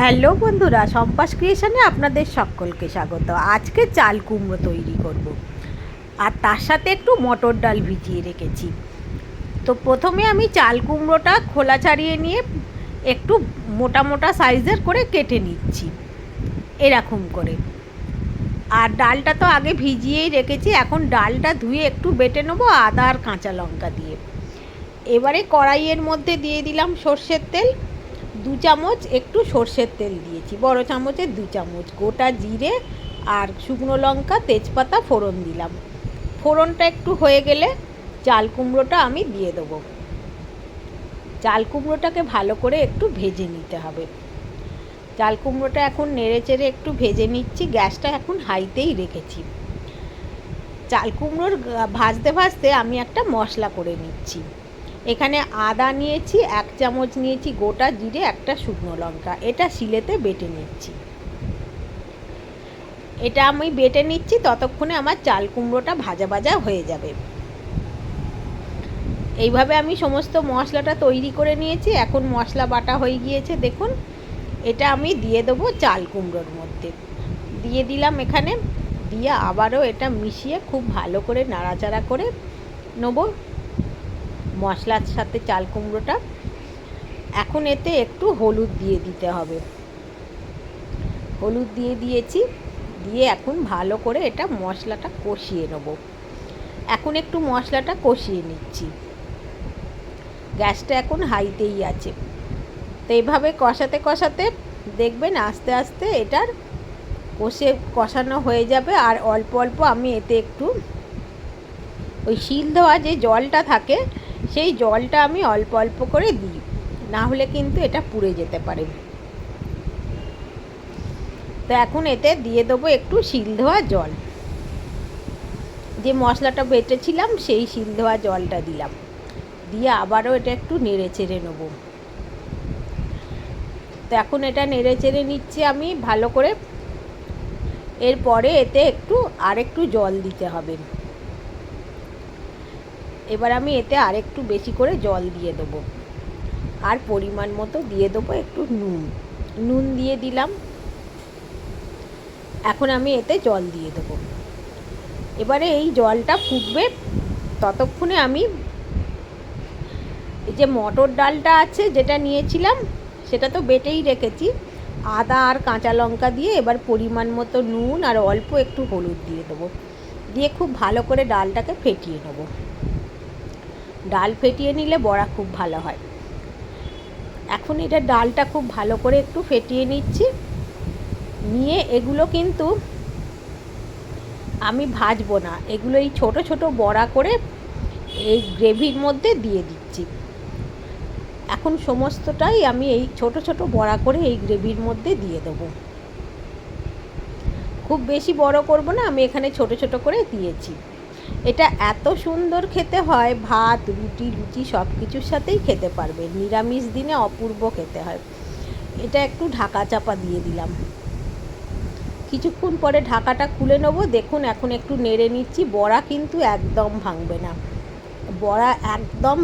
Hello বন্ধুরা সম্পাস ক্রিয়েশনে আপনাদের সকলকে স্বাগত। আজকে চাল কুমড়ো তৈরি করব। আর তার সাথে একটু মটর ডাল ভিজিয়ে রেখেছি। তো প্রথমে আমি চাল কুমড়োটা খোলা ছাড়িয়ে নিয়ে একটু মোটা মোটা সাইজের করে কেটে নিচ্ছি, এরকম করে। আর ডালটা তো আগে ভিজিয়েই রেখেছি, এখন ডালটা ধুয়ে একটু বেটে নেব আদা আর কাঁচা লঙ্কা দিয়ে। এবারে কড়াইয়ের মধ্যে দিয়ে দিলাম সর্ষের তেল। দু চামচ একটু সর্ষের তেল দিয়েছি। বড় চামচের দু চামচ। গোটা জিরে আর শুকনো লঙ্কা, তেজপাতা, ফোড়ন দিলাম। ফোড়নটা একটু হয়ে গেলে চাল কুমড়োটা আমি দিয়ে দেবো। চাল কুমড়োটাকে ভালো করে একটু ভেজে নিতে হবে। চাল কুমড়োটা এখন নেড়ে চেড়ে একটু ভেজে নিচ্ছি। গ্যাসটা এখন হাইতেই রেখেছি। চাল কুমড়োর ভাজতে ভাজতে আমি একটা মশলা করে নিচ্ছি। এখানে আদা নিয়েছি, এক চামচ নিয়েছি গোটা জিরে, একটা শুকনো লঙ্কা। এটা শিলেতে বেটে নিচ্ছি। এটা আমি বেটে নিচ্ছি, ততক্ষণে আমার চাল কুমড়োটা ভাজা ভাজা হয়ে যাবে। এইভাবে আমি সমস্ত মশলাটা তৈরি করে নিয়েছি। এখন মশলা বাটা হয়ে গিয়েছে, দেখুন। এটা আমি দিয়ে দেবো চাল কুমড়োর মধ্যে। দিয়ে দিলাম এখানে। দিয়ে আবারও এটা মিশিয়ে খুব ভালো করে নাড়াচাড়া করে নেব। মশলার সাথে চাল কুমড়োটা। এখন এতে একটু হলুদ দিয়ে দিতে হবে। হলুদ দিয়ে দিয়েছি, দিয়ে এখন ভালো করে এটা মশলাটা কষিয়ে নেব। এখন একটু মশলাটা কষিয়ে নিচ্ছি। গ্যাসটা এখন হাইতেই আছে। তো এইভাবে কষাতে কষাতে দেখবেন আস্তে আস্তে এটার কষে কষানো হয়ে যাবে। আর অল্প অল্প আমি এতে একটু ওই শিল দেওয়া যে জলটা থাকে সেই জলটা আমি অল্প অল্প করে দিই। না হলে কিন্তু এটা পুড়ে যেতে পারে। তো এখন এতে দিয়ে দেবো একটু শিল ধোয়া জল। যে মশলাটা বেটেছিলাম, সেই শিল ধোয়া জলটা দিলাম। দিয়ে আবারও এটা একটু নেড়ে চেড়ে নেব। তো এখন এটা নেড়ে চেড়ে নিচ্ছি আমি ভালো করে। এরপরে এতে একটু আর একটু জল দিতে হবে। এবার আমি এতে আরেকটু বেশি করে জল দিয়ে দেবো। আর পরিমাণ মতো দিয়ে দেবো একটু নুন। নুন দিয়ে দিলাম। এখন আমি এতে জল দিয়ে দেবো। এবারে এই জলটা ফুটবে ততক্ষণে আমি এই যে মটর ডালটা আছে যেটা নিয়েছিলাম, সেটা তো বেটেই রেখেছি। আদা আর কাঁচা লঙ্কা দিয়ে এবার পরিমাণ মতো নুন আর অল্প একটু হলুদ দিয়ে দেবো। দিয়ে খুব ভালো করে ডালটাকে ফেটিয়ে নেব। ডাল ফেটিয়ে নিলে বড়া খুব ভালো হয়। এখন এটা ডালটা খুব ভালো করে একটু ফেটিয়ে নিচ্ছি। নিয়ে এগুলো কিন্তু আমি ভাজবো না। এগুলো এই ছোটো ছোটো বড়া করে এই গ্রেভির মধ্যে দিয়ে দিচ্ছি। এখন সমস্তটাই আমি এই ছোট ছোট বড়া করে এই গ্রেভির মধ্যে দিয়ে দেবো। খুব বেশি বড় করব না, আমি এখানে ছোট ছোট করে দিয়েছি। এটা এত সুন্দর খেতে হয়, ভাত, রুটি, লুচি সব কিছুর সাথেই খেতে পারবে। নিরামিষ দিনে অপূর্ব খেতে হয়। এটা একটু ঢাকা চাপা দিয়ে দিলাম। কিছুক্ষণ পরে ঢাকাটা খুলে নেব। দেখুন, এখন একটু নেড়ে নিচ্ছি। বড়া কিন্তু একদম ভাঙবে না। বড়া একদম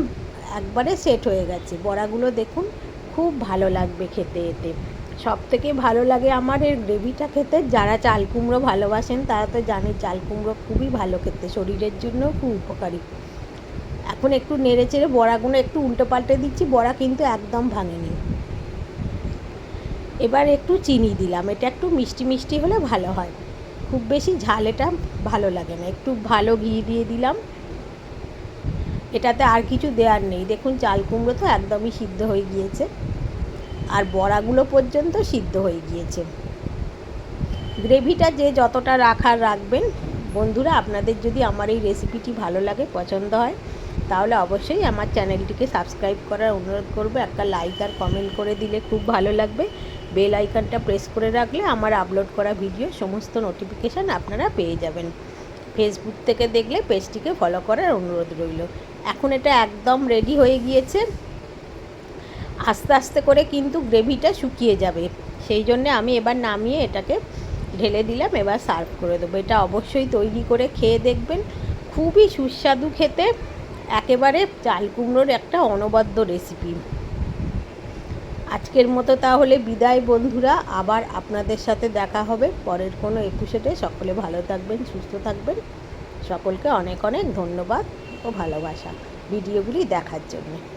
একবারে সেট হয়ে গেছে। বড়াগুলো দেখুন, খুব ভালো লাগবে খেতে এতে। সব থেকে ভালো লাগে আমার এর গ্রেভিটা খেতে। যারা চাল কুমড়ো ভালোবাসেন, তারা তো জানে চাল কুমড়ো খুবই ভালো খেতে, শরীরের জন্য খুব উপকারী। এখন একটু নেড়ে চেড়ে বড়াগুলো একটু উল্টো পাল্টে দিচ্ছি, বড়া কিন্তু একদম ভাঙেনি। এবার একটু চিনি দিলাম, এটা একটু মিষ্টি মিষ্টি হলে ভালো হয়। খুব বেশি ঝাল এটা ভালো লাগে না, একটু ভালো ঘি দিয়ে দিলাম। এটাতে আর কিছু দেওয়ার নেই, দেখুন চাল কুমড়ো তো একদমই সিদ্ধ হয়ে গিয়েছে। আর বড়াগুলো পর্যন্ত সিদ্ধ হয়ে গিয়েছে। গ্রেভিটা যে যতটা রাখার রাখবেন, বন্ধুরা আপনাদের যদি আমার এই রেসিপিটি ভালো লাগে, পছন্দ হয়, তাহলে অবশ্যই আমার চ্যানেলটিকে সাবস্ক্রাইব করার অনুরোধ করব। একটা লাইক আর কমেন্ট করে দিলে খুব ভালো লাগবে। বেল আইকনটা প্রেস করে রাখলে আমার আপলোড করা ভিডিও সমস্ত নোটিফিকেশান আপনারা পেয়ে যাবেন। ফেসবুক থেকে দেখলে পেজটিকে ফলো করার অনুরোধ রইল। এখন এটা একদম রেডি হয়ে গিয়েছে। আস্তে আস্তে করে কিন্তু গ্রেভিটা শুকিয়ে যাবে। সেই জন্যে আমি এবার নামিয়ে এটাকে ঢেলে দিলাম, এবার সার্ভ করে দেবো। এটা অবশ্যই তৈরি করে খেয়ে দেখবেন, খুবই সুস্বাদু খেতে, একেবারে চাল কুমড়োর একটা অনবদ্য রেসিপি আজকের মতো তাহলে বিদায় বন্ধুরা, আবার আপনাদের সাথে দেখা হবে পরের কোনো এপিসোডে সকলে ভালো থাকবেন, সুস্থ থাকবেন। সকলকে অনেক অনেক ধন্যবাদ ও ভালোবাসা। ভিডিওগুলি দেখার জন্য।